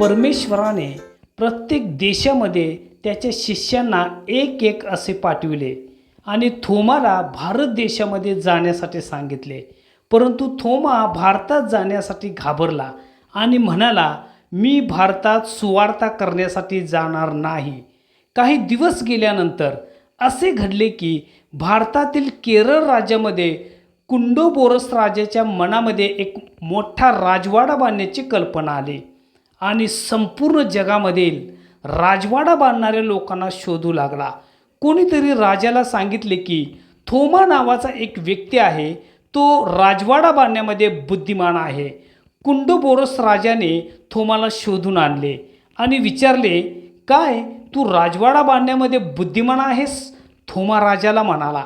परमेश्वराने प्रत्येक देशामध्ये त्याच्या शिष्यांना एक एक असे पाठविले आणि थोमाला भारत देशामध्ये जाण्यासाठी सांगितले. परंतु थोमा भारतात जाण्यासाठी घाबरला आणि म्हणाला मी भारतात सुवार्ता करण्यासाठी जाणार नाही. काही दिवस गेल्यानंतर असे घडले की भारतातील केरळ राज्यामध्ये कुंडोबोरस राजाच्या मनामध्ये एक मोठा राजवाडा बांधण्याची कल्पना आली. आणि संपूर्ण जगामधील राजवाडा बांधणाऱ्या लोकांना शोधू लागला. कोणीतरी राजाला सांगितले की थोमा नावाचा एक व्यक्ती आहे तो राजवाडा बांधण्यामध्ये बुद्धिमान आहे. कुंडोबोरस राजाने थोमाला शोधून आणले आणि विचारले काय तू राजवाडा बांधण्यामध्ये बुद्धिमान आहेस? थोमा राजाला म्हणाला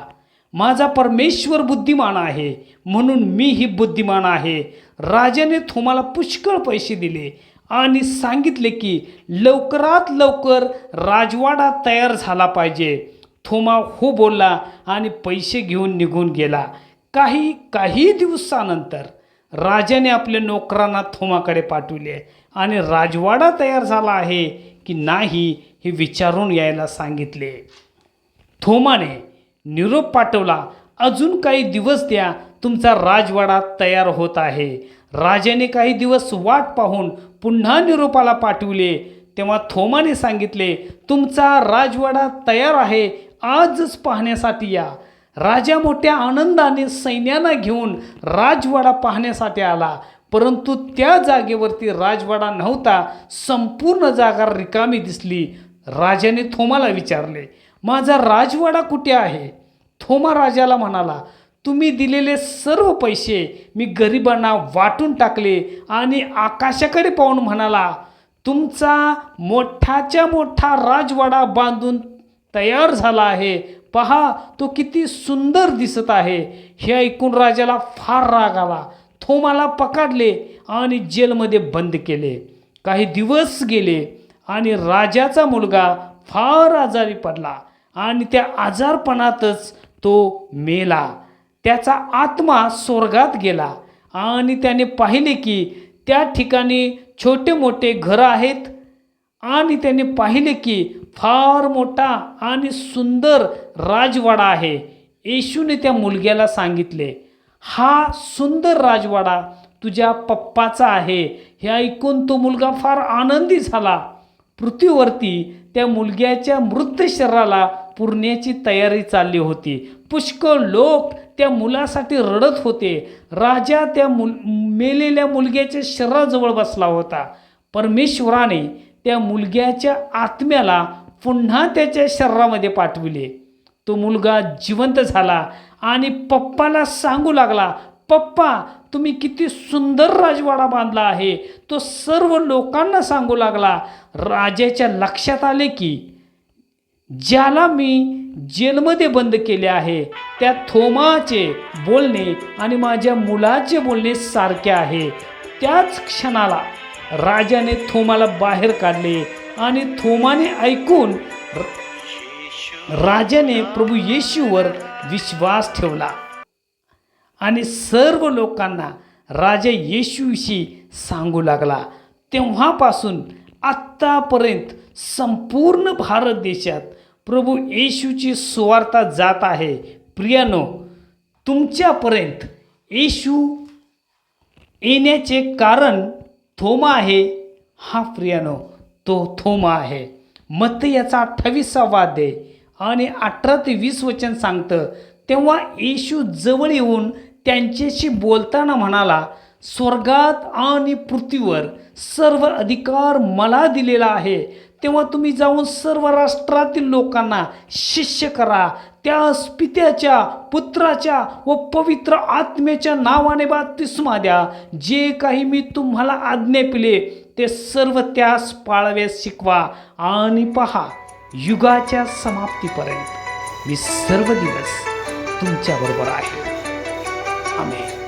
माझा परमेश्वर बुद्धिमान आहे म्हणून मीही बुद्धिमान आहे. राजाने थोमाला पुष्कळ पैसे दिले आणि सांगितले की लवकरात लवकर राजवाडा तयार झाला पाहिजे. थोमा हो बोलला आणि पैसे घेऊन निघून गेला. काही काही दिवसानंतर राजाने आपल्या नोकरांना थोमाकडे पाठविले आणि राजवाडा तयार झाला आहे की नाही हे विचारून यायला सांगितले. थोमाने निरोप पाठवला अजून काही दिवस द्या तुमचा राजवाडा तयार होत आहे. राजाने काही दिवस वाट पाहून पुन्हा निरोपाला पाठविले. तेव्हा थोमाने सांगितले तुमचा राजवाडा तयार आहे आजच पाहण्यासाठी या. राजा मोठ्या आनंदाने सैन्याला घेऊन राजवाडा पाहण्यासाठी आला. परंतु त्या जागेवरती राजवाडा नव्हता संपूर्ण जागा रिकामी दिसली. राजाने थोमाला विचारले माझा राजवाडा कुठे आहे? थोमा राजाला म्हणाला तुम्ही दिलेले सर्व पैसे मी गरिबांना वाटून टाकले आणि आकाशाकडे पाहून म्हणाला तुमचा मोठाच्या मोठा राजवाडा बांधून तयार झाला आहे. पहा तो किती सुंदर दिसत आहे. हे ऐकून राजाला फार राग आला. थोमाला पकडले आणि जेलमध्ये बंद केले. काही दिवस गेले आणि राजाचा मुलगा फार आजारी पडला आणि त्या आजारपणातच तो मेला. त्याचा आत्मा स्वर्गात गेला. आणि त्याने पाहिले की त्या ठिकाणी छोटे मोठे घरं आहेत. आणि त्याने पाहिले की फार मोठा आणि सुंदर राजवाडा आहे. येशूने त्या मुलग्याला सांगितले हा सुंदर राजवाडा तुझ्या पप्पाचा आहे. हे ऐकून तो मुलगा फार आनंदी झाला. पृथ्वीवरती त्या मुलग्याच्या मृत शरीराला पुरण्याची तयारी चालली होती. पुष्कळ लोक त्या मुलासाठी रडत होते. राजा त्या मुल मेलेल्या मुलग्याच्या शरीराजवळ बसला होता. परमेश्वराने त्या मुलग्याच्या आत्म्याला पुन्हा त्याच्या शरीरामध्ये पाठविले. तो मुलगा जिवंत झाला आणि पप्पाला सांगू लागला पप्पा तुम्ही किती सुंदर राजवाडा बांधला आहे. तो सर्व लोकांना सांगू लागला. राजाच्या लक्षात आले की ज्याला मी जेलमध्ये बंद केले आहे. त्या थोमाचे बोलणे आणि माझ्या मुलाचे बोलणे सारखे आहे. त्याच क्षणाला राजाने थोमाला बाहेर काढले आणि थोमाने ऐकून राजाने प्रभू येशूवर विश्वास ठेवला. आणि सर्व लोकांना राजा येशूविषयी सांगू लागला. तेव्हापासून आत्तापर्यंत संपूर्ण भारत देशात प्रभू येशूची सुवार्ता जात आहे. प्रियानो तुमच्यापर्यंत येशू येण्याचे कारण थोमा आहे? हा प्रियानो तो थोमा आहे. मत याचा अठ्ठावीसावा अध्याय आणि अठरा ते वीस वचन सांगतं तेव्हा येशू जवळ येऊन त्यांच्याशी बोलताना म्हणाला स्वर्गात आणि पृथ्वीवर सर्व अधिकार मला दिलेला आहे. तेव्हा तुम्ही जाऊन सर्व राष्ट्रातील लोकांना शिष्य करा. त्या पित्याच्या पुत्राच्या व पवित्र आत्म्याच्या नावाने बाप्तिस्मा द्या. जे काही मी तुम्हाला आज्ञा पिले ते सर्व त्यास पाळव्यास शिकवा. आणि पहा युगाच्या समाप्तीपर्यंत मी सर्व दिवस तुमच्याबरोबर आहे. आम्ही